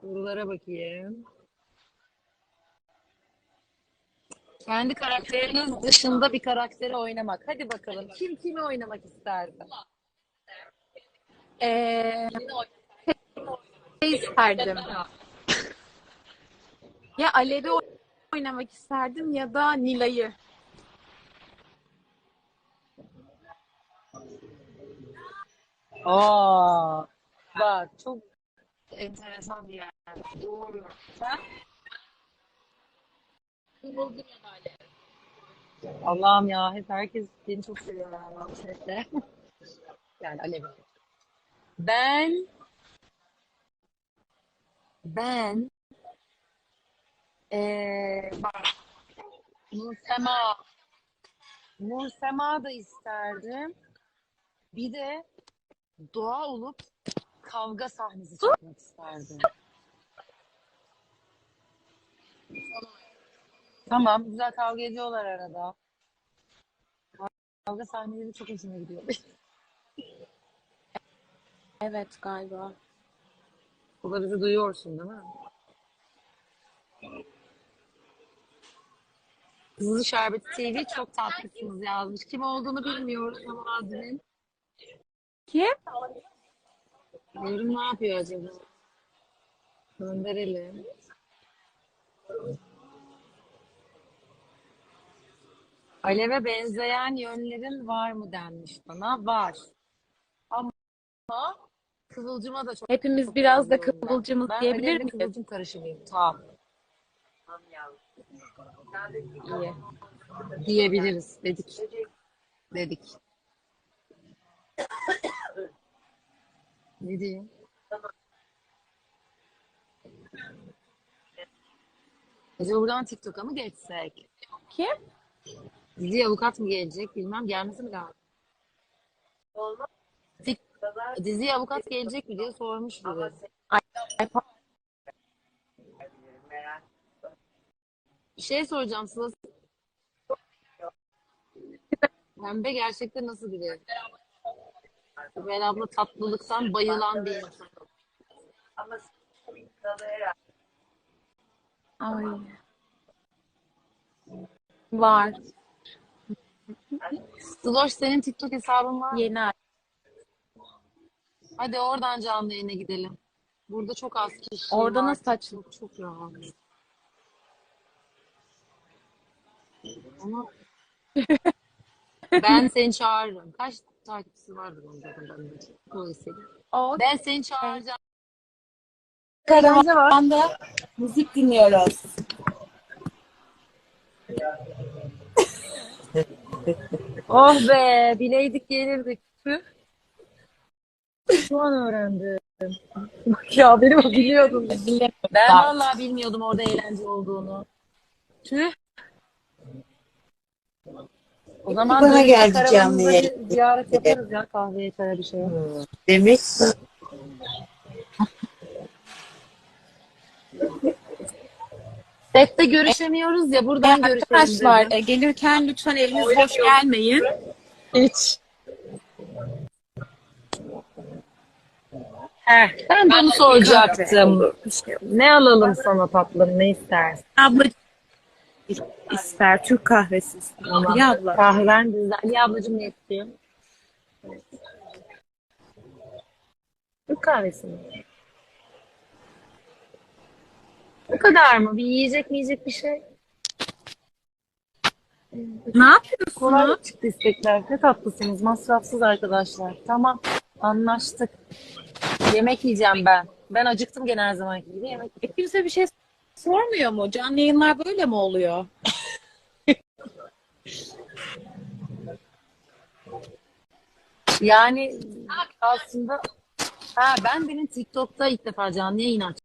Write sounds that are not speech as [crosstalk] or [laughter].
Sorulara bakayım. Kendi karakteriniz dışında bir karakteri oynamak. Hadi bakalım. Kim kimi oynamak isterdi? Ee, şey isterdim. Ya Alev'i oy- oynamak isterdim ya da Nilay'ı. Aa, bak çok enteresan bir yer. Doğru. Sen? Allah'ım ya hep herkes beni çok seviyor sette. [laughs] Yani Alev. Ben ben eee bak Nursema Nursema da isterdim. Bir de doğa olup kavga sahnesi çekmek isterdim. Tamam, güzel kavga ediyorlar arada. Kavga sahneleri çok hoşuma gidiyor. Evet galiba. Bizi duyuyorsun değil mi? Kızıl Şerbeti TV çok tatlısınız yazmış. Kim olduğunu bilmiyoruz ama adının. Kim? Yorum ne yapıyor acaba? Gönderelim. Aleve benzeyen yönlerin var mı denmiş bana. Var. Ama Kıvılcıma da çok Hepimiz biraz da ben. kıvılcımız Ben diyebilir miyiz? Kıvılcım karışımıyım. Tamam. İyi. Diyebiliriz. Dedik. Dedik. Ne diyeyim? Acaba buradan TikTok'a mı geçsek? Kim? Dizi avukat mı gelecek? Bilmem gelmesi mi lazım? Tik Diziye avukat gelecek mi diye sormuş biri. Ay, ay, pa- Bir şey soracağım Sıla. Pembe gerçekten nasıl biri? Sibel abla tatlılıktan bayılan bir insan. Ay. Var. Sloş senin TikTok hesabın var mı? Yeni ay. Hadi oradan canlı yayına gidelim. Burada çok az kişi Orada var. nasıl açılır? Çok, çok rahat. Ama [laughs] ben seni çağırırım. Kaç takipçisi vardır onun zaten bende. Dolayısıyla. O Ben seni çağıracağım. Karavanda müzik dinliyoruz. [laughs] Oh be, bileydik gelirdik. Tüh. Şu an öğrendim. Bak ya benim biliyordum. Ben vallahi bilmiyordum orada eğlence olduğunu. Tüh. O zaman Bana geldi canlı yayın. ziyaret yaparız ya kahveye çaya bir şey. Demek Sette görüşemiyoruz ya buradan görüşelim arkadaşlar e, gelirken lütfen eliniz boş gelmeyin. Hiç. Heh, ben de onu soracaktım. Ne alalım sana tatlım, ne istersin? Abla ister Türk kahvesi ister. Ya abla. Kahven bizden. Ali ablacığım ne istiyor? Türk kahvesi mi? Bu kadar mı? Bir yiyecek mi yiyecek bir şey? Ne yapıyorsunuz? Kolay çıktı istekler. Ne tatlısınız. Masrafsız arkadaşlar. Tamam. Anlaştık. Yemek yiyeceğim ben. Ben acıktım gene her zamanki gibi. Yemek E, kimse bir şey sormuyor mu? Canlı yayınlar böyle mi oluyor? Yani aslında ha ben benim TikTok'ta ilk defa canlı yayın açtım.